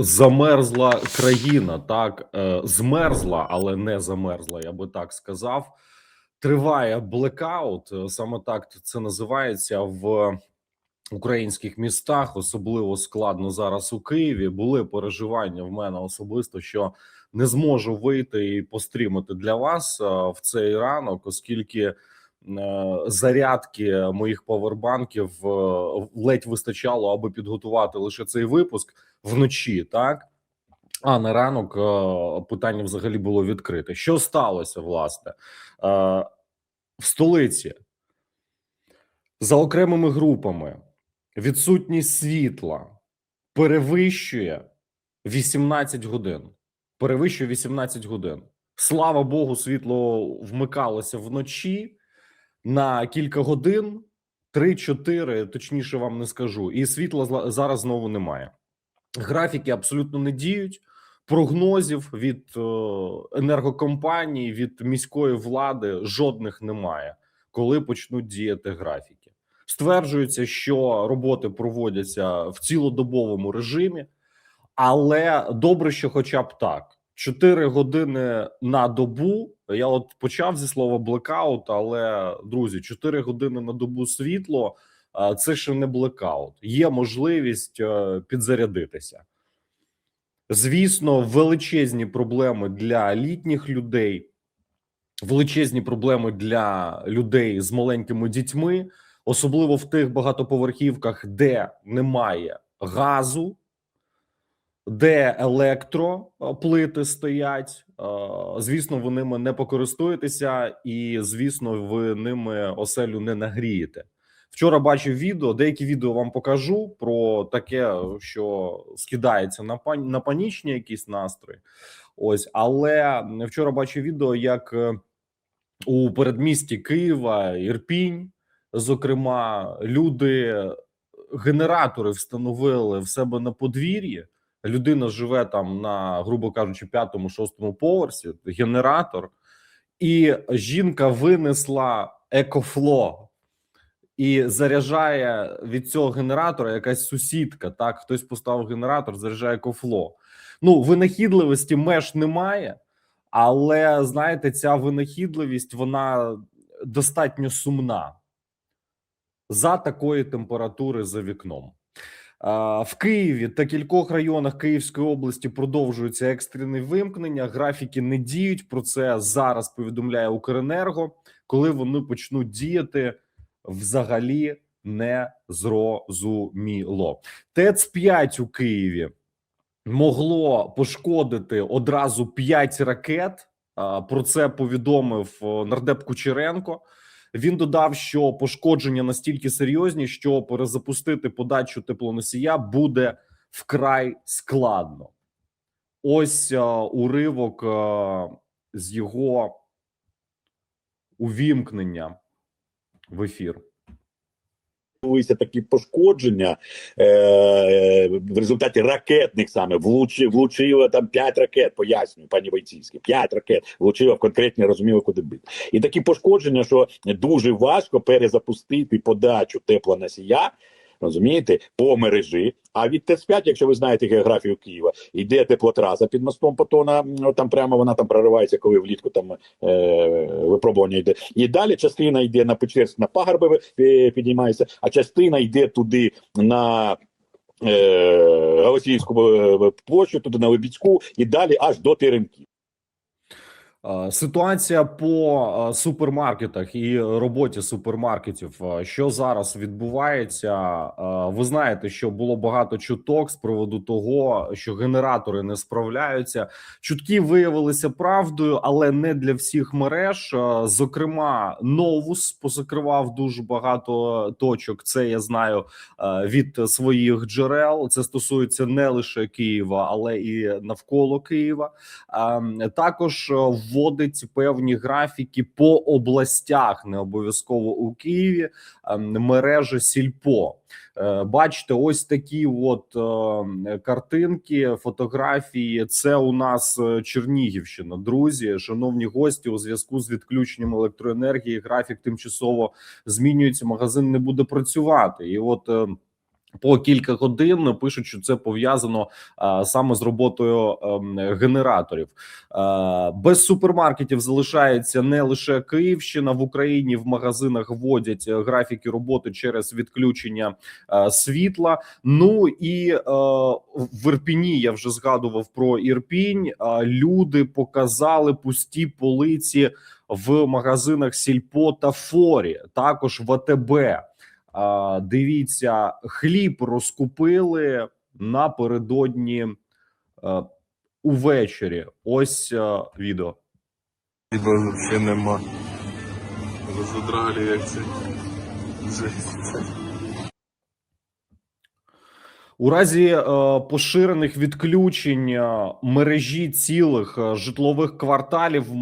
замерзла країна, так е, змерзла, але не замерзла. Я би так сказав. Триває блекаут. е, Саме так це називається в українських містах. Особливо складно зараз у Києві. Були переживання в мене особисто, що не зможу вийти і пострімити для вас е, в цей ранок, оскільки зарядки моїх павербанків е, ледь вистачало, аби підготувати лише цей випуск вночі, так а на ранок е, питання взагалі було відкрите. Що сталося, власне, Е, в столиці за окремими групами відсутність світла перевищує 18 годин. Перевищує 18 годин. Слава Богу, світло вмикалося вночі на кілька годин, 3-4, точніше вам не скажу. І світла зараз знову немає. Графіки абсолютно не діють. Прогнозів від е, енергокомпаній, від міської влади жодних немає, коли почнуть діяти графіки. Стверджується, що роботи проводяться в цілодобовому режимі, але добре, що хоча б так. 4 години на добу. Я от почав зі слова блекаут, але друзі, 4 години на добу світло це ще не блекаут. Є можливість е, підзарядитися. Звісно, величезні проблеми для літніх людей, величезні проблеми для людей з маленькими дітьми, особливо в тих багатоповерхівках, де немає газу, де електроплити стоять. Е, Звісно, ви ними не покористуєтеся, і звісно, ви ними оселю не нагрієте. Вчора бачив відео, деякі відео вам покажу про таке, що скидається на пан на панічні якісь настрої. Ось, але вчора бачив відео, як е, у передмісті Києва, Ірпінь, зокрема, люди генератори встановили в себе на подвір'ї. Людина живе там на, грубо кажучи, п'ятому, шостому поверсі. Генератор, і жінка винесла екофло і заряджає від цього генератора якась сусідка. Так, хтось поставив генератор, заряджає екофло. Ну, винахідливості меж немає, але знаєте, ця винахідливість вона достатньо сумна за такої температури за вікном. В Києві та кількох районах Київської області продовжуються екстрені вимкнення. Графіки не діють. Про це зараз повідомляє Укренерго. Коли вони почнуть діяти, взагалі не зрозуміло. ТЕЦ 5 у Києві могло пошкодити одразу 5 ракет. Про це повідомив нардеп Кучеренко. Він додав, що пошкодження настільки серйозні, що перезапустити подачу теплоносія буде вкрай складно. Ось а, уривок а, з його увімкнення в ефір. Відбулися такі пошкодження е, в результаті ракетних саме влучив, влучило там п'ять ракет, пояснюю, пані Войціцьке, 5 ракет влучило в конкретні розуміло, куди бити. І такі пошкодження, що дуже важко перезапустити подачу теплоносія. Розумієте, по мережі. А від ТЕЦ-5, якщо ви знаєте географію Києва, йде теплотраса під мостом Потона. Там прямо вона там проривається, коли влітку там е, випробування йде. І далі частина йде на Печерськ, на пагорби е, підіймається, а частина йде туди на е, е, площу, туди на Лебідську, і далі аж до Теремків. Е, Ситуація по е, супермаркетах і роботі супермаркетів, е, що зараз відбувається, ви знаєте, що було багато чуток з приводу того, що генератори не справляються. Чутки виявилися правдою, але не для всіх мереж. Зокрема, Новус позакривав дуже багато точок. Це я знаю від своїх джерел. Це стосується не лише Києва, але і навколо Києва. Ем, Також е, вводить певні графіки по областях, не обов'язково у Києві. ем, Мережа Сільпо. Е, Бачите, ось такі от е, картинки, фотографії. Це у нас е, Чернігівщина. Друзі, шановні гості, у зв'язку з відключенням електроенергії, графік тимчасово змінюється. Магазин не буде працювати, і от. Е, По кілька годин пишуть, що це пов'язано саме з роботою ем, генераторів. Е, Без супермаркетів залишається не лише Київщина в Україні. В магазинах вводять е, графіки роботи через відключення е, світла. Ну і е, в Ірпіні я вже згадував про Ірпінь. Е, Люди показали пусті полиці в магазинах Сільпо та Форі, також в АТБ. Дивіться, хліб розкупили напередодні е, увечері. Ось е, відео. Хіба взагалі нема. Розодрали як це. У разі е, поширених відключень е, мережі цілих житлових кварталів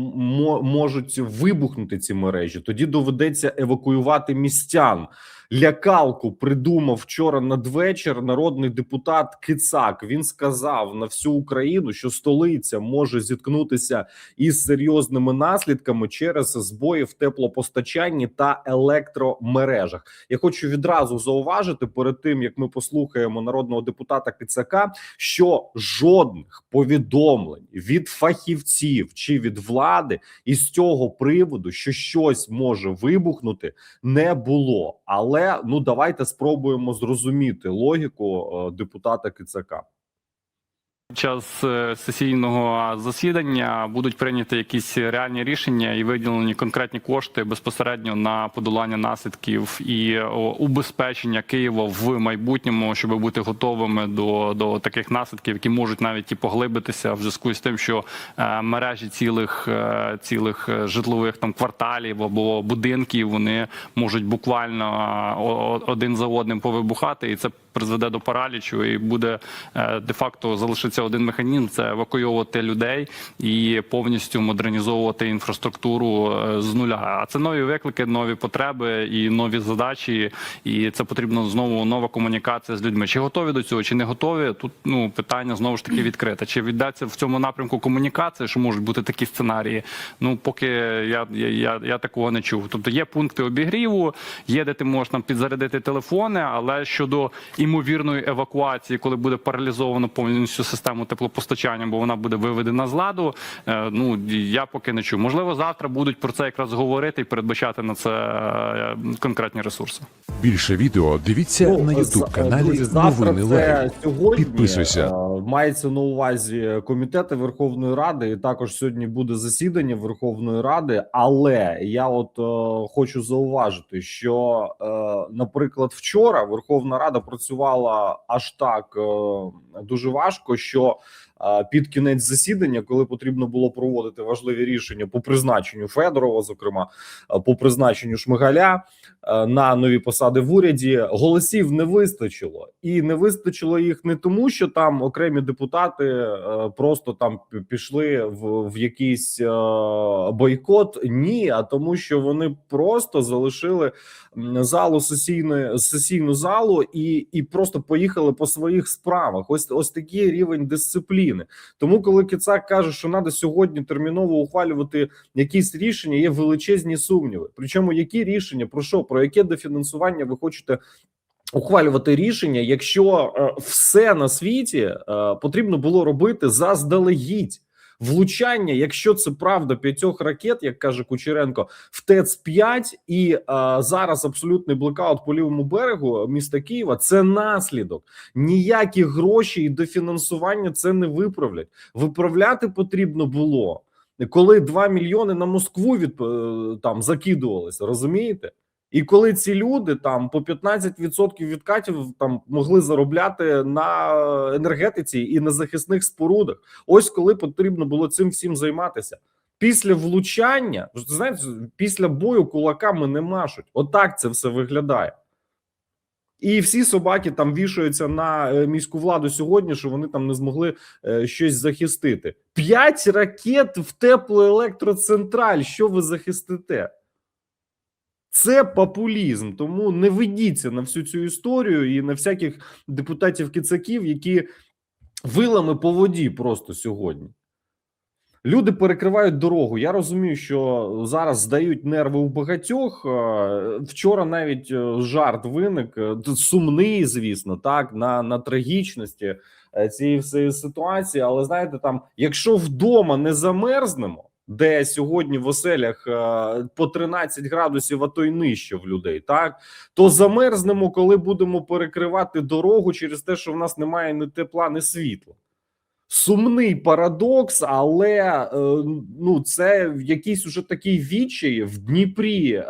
можуть вибухнути ці мережі. Тоді доведеться евакуювати містян. Лякалку придумав вчора надвечір народний депутат Кицак. Він сказав на всю Україну, що столиця може зіткнутися із серйозними наслідками через збої в теплопостачанні та електромережах. Я хочу відразу зауважити перед тим, як ми послухаємо народного депутата Кицака, що жодних повідомлень від фахівців чи від влади із цього приводу, що щось може вибухнути, не було. Але ну давайте спробуємо зрозуміти логіку е, депутата Кицака. Час е, сесійного засідання будуть прийняті якісь реальні рішення і виділені конкретні кошти безпосередньо на подолання наслідків і убезпечення Києва в майбутньому, щоб бути готовими до, до таких наслідків, які можуть навіть і поглибитися в зв'язку з тим, що е, мережі цілих е, цілих е, житлових там кварталів або будинків вони можуть буквально е, один за одним повибухати, і це призведе до паралічу, і буде е, де-факто залишиться один механізм: це евакуйовувати людей і повністю модернізовувати інфраструктуру е, з нуля. А це нові виклики, нові потреби і нові задачі. І це потрібно знову нова комунікація з людьми. Чи готові до цього, чи не готові? Тут ну питання знову ж таки відкрите. Чи віддається в цьому напрямку комунікація, що можуть бути такі сценарії? Ну поки я, я, я, я такого не чув. Тобто є пункти обігріву, є де ти можеш там підзарядити телефони, але щодо імовірної евакуації, коли буде паралізовано повністю систему теплопостачання, бо вона буде виведена з ладу. е, Ну я поки не чув. Можливо, завтра будуть про це якраз говорити і передбачати на це е, конкретні ресурси. Більше відео дивіться на Ну, на Ютуб каналі Новини це сьогодні. Підписуйся. Мається на увазі комітети Верховної Ради, і також сьогодні буде засідання Верховної Ради. Але я от е, хочу зауважити, що, е, наприклад, вчора Верховна Рада працювала аж так е, дуже важко, що під кінець засідання, коли потрібно було проводити важливі рішення по призначенню Федорова, зокрема по призначенню Шмигаля на нові посади в уряді, голосів не вистачило, і не вистачило їх не тому, що там окремі депутати просто там пішли в, в якийсь бойкот. Ні, а тому, що вони просто залишили залу сесійної сесійну залу і, і просто поїхали по своїх справах. Ось ось такий рівень дисципліни. Тому, коли Кицак каже, що треба сьогодні терміново ухвалювати якісь рішення, є величезні сумніви. Причому які рішення про що про яке дофінансування ви хочете? Ухвалювати рішення, якщо е, все на світі е, потрібно було робити заздалегідь влучання, якщо це правда п'ятьох ракет, як каже Кучеренко, в ТЕЦ 5 і е, зараз абсолютний блекаут по лівому берегу міста Києва. Це наслідок. Ніякі гроші і дофінансування це не виправлять. Виправляти потрібно було коли 2 мільйони на Москву від е, там закидувалися, розумієте? І коли ці люди там по 15% відкатів там могли заробляти на енергетиці і на захисних спорудах, ось коли потрібно було цим всім займатися. Після влучання, знаєте, після бою кулаками не машуть. Отак це все виглядає. І всі собаки там вішаються на е, міську владу сьогодні, що вони там не змогли е, щось захистити. П'ять ракет в теплоелектроцентраль. Що ви захистите? Це популізм, тому не ведіться на всю цю історію і на всяких депутатів кицаків, які вилами по воді просто сьогодні. Люди перекривають дорогу. Я розумію, що зараз здають нерви у багатьох. Е, Вчора навіть е, жарт виник е, сумний, звісно, так на, на трагічності цієї всієї ситуації. Але знаєте, там, якщо вдома не замерзнемо, де сьогодні в оселях е, по 13 градусів, а то й нижче в людей, так то замерзнемо, коли будемо перекривати дорогу через те, що в нас немає ні тепла, ні світла. Сумний парадокс, але е, ну це якийсь уже такий відчай в Дніпрі. Е,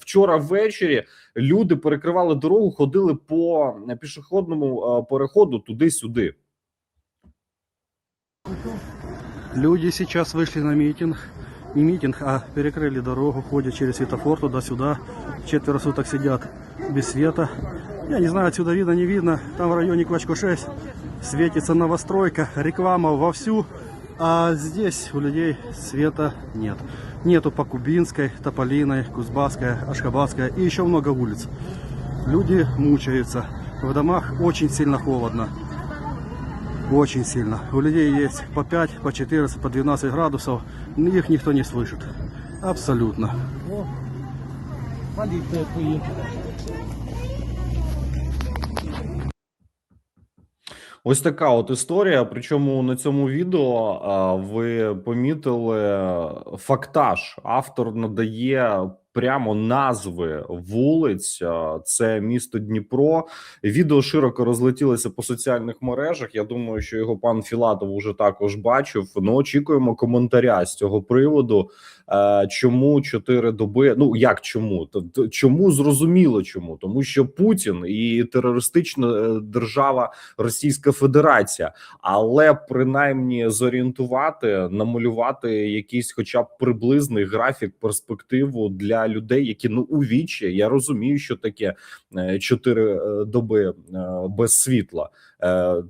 вчора ввечері люди перекривали дорогу, ходили по пішохідному переходу туди-сюди. Люди сейчас вышли на митинг. Не митинг, а перекрыли дорогу, ходят через светофор туда-сюда. Четверо суток сидят без света. Я не знаю, отсюда видно, не видно. Там в районе Квачко 6 светится новостройка, реклама вовсю. А здесь у людей света нет. Нету по Кубинской, Тополиной, Кузбасской, Ашхабадской и еще много улиц. Люди мучаются. В домах очень сильно холодно. Очень сильно. У людей есть по 5, по 14, по 12 градусов. Их никто не слышит. Абсолютно. Ось така от історія. Причому на цьому відео ви помітили фактаж. Автор надає прямо назви вулиць. Це місто Дніпро. Відео широко розлетілося по соціальних мережах. Я думаю, що його пан Філатов уже також бачив. Ну очікуємо коментаря з цього приводу. Е, Чому чотири доби? Ну як чому? Чому зрозуміло чому? Тому що Путін і терористична е, держава Російська Федерація, але принаймні зорієнтувати, намалювати якийсь, хоча б приблизний графік, перспективу для людей, які ну у вічі. Я розумію, що таке е, чотири е, доби е, без світла.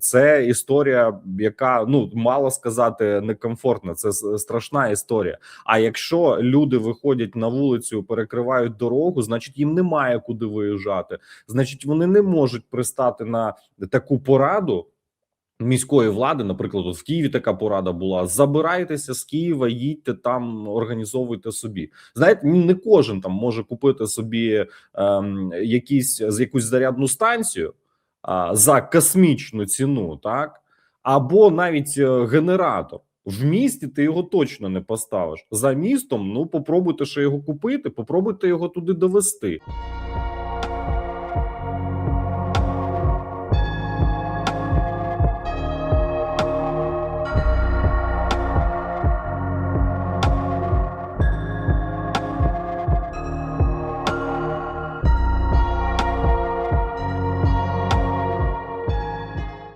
Це історія, яка ну мало сказати некомфортна. Це страшна історія. А якщо люди виходять на вулицю, перекривають дорогу, значить їм немає куди виїжджати. Значить, вони не можуть пристати на таку пораду. Міської влади, наприклад, от в Києві така порада була: забирайтеся з Києва, їдьте там, організовуйте собі. Знаєте, не кожен там може купити собі ем, якісь з якусь зарядну станцію а, за космічну ціну, так або навіть е, генератор. В місті ти його точно не поставиш. За містом, ну попробуйте ще його купити, попробуйте його туди довести.